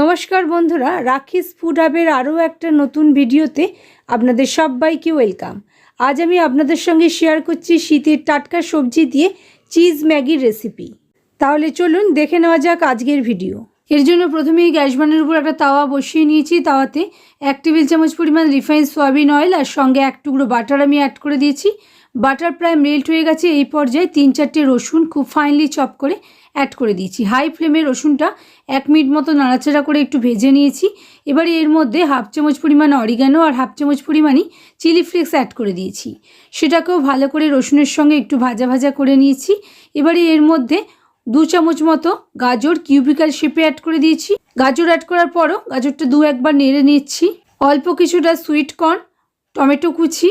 নমস্কার বন্ধুরা, রাখিস ফুড হাবের আরও একটা নতুন ভিডিওতে আপনাদের সবাইকে ওয়েলকাম। আজ আমি আপনাদের সঙ্গে শেয়ার করছি শীতের টাটকা সবজি দিয়ে চিজ ম্যাগির রেসিপি। তাহলে চলুন দেখে নেওয়া যাক আজকের ভিডিও। এর জন্য প্রথমেই গ্যাস বানের উপর একটা তাওয়া বসিয়ে নিয়েছি। তাওয়াতে এক টেবিল চামচ পরিমাণ রিফাইন সয়াবিন অয়েল আর সঙ্গে এক টুকরো বাটার আমি অ্যাড করে দিয়েছি। বাটার প্রায় মেল্ট হয়ে গেছে। এই পর্যায়ে তিন চারটে রসুন খুব ফাইনলি চপ করে অ্যাড করে দিয়েছি। হাই ফ্লেমে রসুনটা এক মিনিট মতো নাড়াচাড়া করে একটু ভেজে নিয়েছি। এবারে এর মধ্যে হাফ চামচ পরিমাণ অরিগানো আর হাফ চামচ পরিমাণই চিলি ফ্লেক্স অ্যাড করে দিয়েছি। সেটাকেও ভালো করে রসুনের সঙ্গে একটু ভাজা ভাজা করে নিয়েছি। এবারে এর মধ্যে দু চামচ মতো গাজর কিউবিক্যাল শেপে অ্যাড করে দিয়েছি। গাজর অ্যাড করার পরও গাজরটা দু একবার নেড়ে নিচ্ছি। অল্প কিছুটা সুইট কর্ন টমেটো কুচি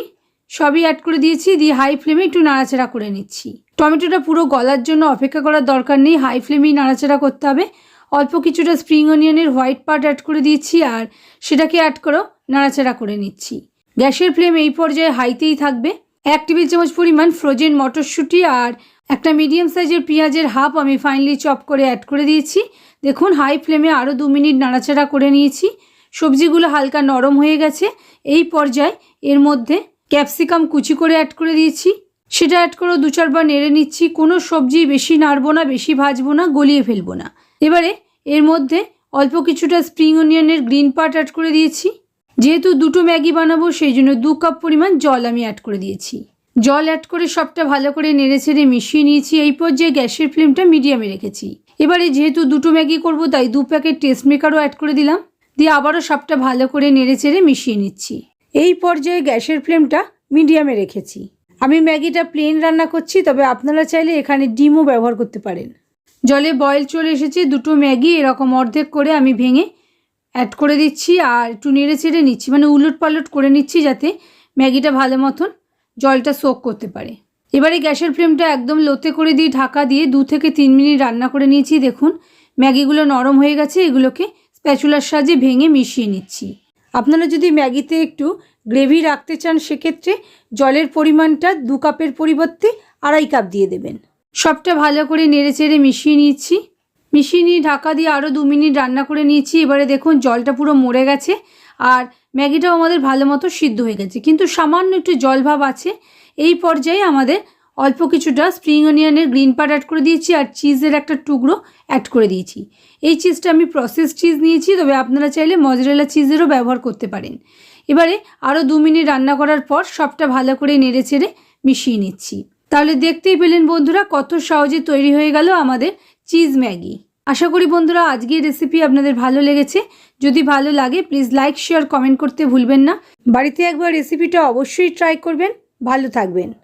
সবই অ্যাড করে দিয়েছি, দিয়ে হাই ফ্লেমে একটু নাড়াচাড়া করে নিচ্ছি। টমেটোটা পুরো গলার জন্য অপেক্ষা করার দরকার নেই হাই ফ্লেমেই নাড়াচাড়া করতে হবে। অল্প কিছুটা স্প্রিং অনিয়নের হোয়াইট পার্ট অ্যাড করে দিয়েছি আর সেটাকে অ্যাড করেও নাড়াচাড়া করে নিচ্ছি। গ্যাসের ফ্লেম এই পর্যায়ে হাইতেই থাকবে। এক টেবিল চামচ পরিমাণ ফ্রোজেন মটরশুঁটি আর একটা মিডিয়াম সাইজের পেঁয়াজের হাফ আমি ফাইনালি চপ করে অ্যাড করে দিয়েছি। দেখুন হাই ফ্লেমে আরও দু মিনিট নাড়াচাড়া করে নিয়েছি। সবজিগুলো হালকা নরম হয়ে গেছে। এই পর্যায়ে এর মধ্যে ক্যাপসিকাম কুচি করে অ্যাড করে দিয়েছি। সেটা অ্যাড করেও দু চারবার নেড়ে নিচ্ছি। কোনো সবজি বেশি নাড়বো না, বেশি ভাজবো না, গলিয়ে ফেলব না। এবারে এর মধ্যে অল্প কিছুটা স্প্রিং অনিয়নের গ্রিন পার্ট অ্যাড করে দিয়েছি। যেহেতু দুটো ম্যাগি বানাবো, সেই জন্য দু কাপ পরিমাণ জল আমি অ্যাড করে দিয়েছি। জল অ্যাড করে সবটা ভালো করে নেড়ে ছেড়ে মিশিয়ে নিয়েছি। এই পর্যায়ে গ্যাসের ফ্লেমটা মিডিয়ামে রেখেছি। এবারে যেহেতু দুটো ম্যাগি করব, তাই দু প্যাকেট টেস্ট মেকারও অ্যাড করে দিলাম। দিয়ে আবারও সবটা ভালো করে নেড়ে চেড়ে মিশিয়ে নিচ্ছি। এই পর্যায়ে গ্যাসের ফ্লেমটা মিডিয়ামে রেখেছি। আমি ম্যাগিটা প্লেন রান্না করছি, তবে আপনারা চাইলে এখানে ডিমও ব্যবহার করতে পারেন। জলে বয়েল চলে এসেছে, দুটো ম্যাগি এরকম অর্ধেক করে আমি ভেঙে অ্যাড করে দিচ্ছি আর একটু নেড়ে চেড়ে নিচ্ছি মানে উলট পালট করে নিচ্ছি যাতে ম্যাগিটা ভালো মতন জলটা সোক করতে পারে। এবারে গ্যাসের ফ্লেমটা একদম লোতে করে দিয়ে, ঢাকা দিয়ে দু থেকে তিন মিনিট রান্না করে নিয়েছি। দেখুন, ম্যাগিগুলো নরম হয়ে গেছে, এগুলোকে স্প্যাচুলার সাহায্যে ভেঙে মিশিয়ে নিচ্ছি। আপনারা যদি ম্যাগিতে একটু গ্রেভি রাখতে চান, সেক্ষেত্রে জলের পরিমাণটা দু কাপের পরিবর্তে আড়াই কাপ দিয়ে দেবেন। সবটা ভালো করে নেড়ে চেড়ে মিশিয়ে নিচ্ছি। মিশিয়ে নিয়ে ঢাকা দিয়ে আরও দু মিনিট রান্না করে নিয়েছি। এবারে দেখুন, জলটা পুরো মরে গেছে আর ম্যাগিটাও আমাদের ভালো মতো সিদ্ধ হয়ে গেছে। কিন্তু সামান্য একটু জল ভাব আছে। এই পর্যায়ে আমাদের অল্প কিছুটা স্প্রিং অনিয়নের গ্রিন পার্ট অ্যাড করে দিয়েছি আর চিজের একটা টুকরো অ্যাড করে দিয়েছি। এই চিজটা আমি প্রসেস চিজ নিয়েছি, তবে আপনারা চাইলে মজরেলা চিজেরও ব্যবহার করতে পারেন। এবারে আরও দু মিনিট রান্না করার পর সবটা ভালো করে নেড়ে চেড়ে মিশিয়ে নিচ্ছি। তাহলে দেখতেই পেলেন বন্ধুরা, কত সহজে তৈরি হয়ে গেল আমাদের চিজ ম্যাগি। আশা করি বন্ধুরা, আজকের রেসিপি আপনাদের ভালো লেগেছে। যদি ভালো লাগে প্লিজ লাইক শেয়ার কমেন্ট করতে ভুলবেন না। বাড়িতে একবার রেসিপিটা অবশ্যই ট্রাই করবেন। ভালো থাকবেন।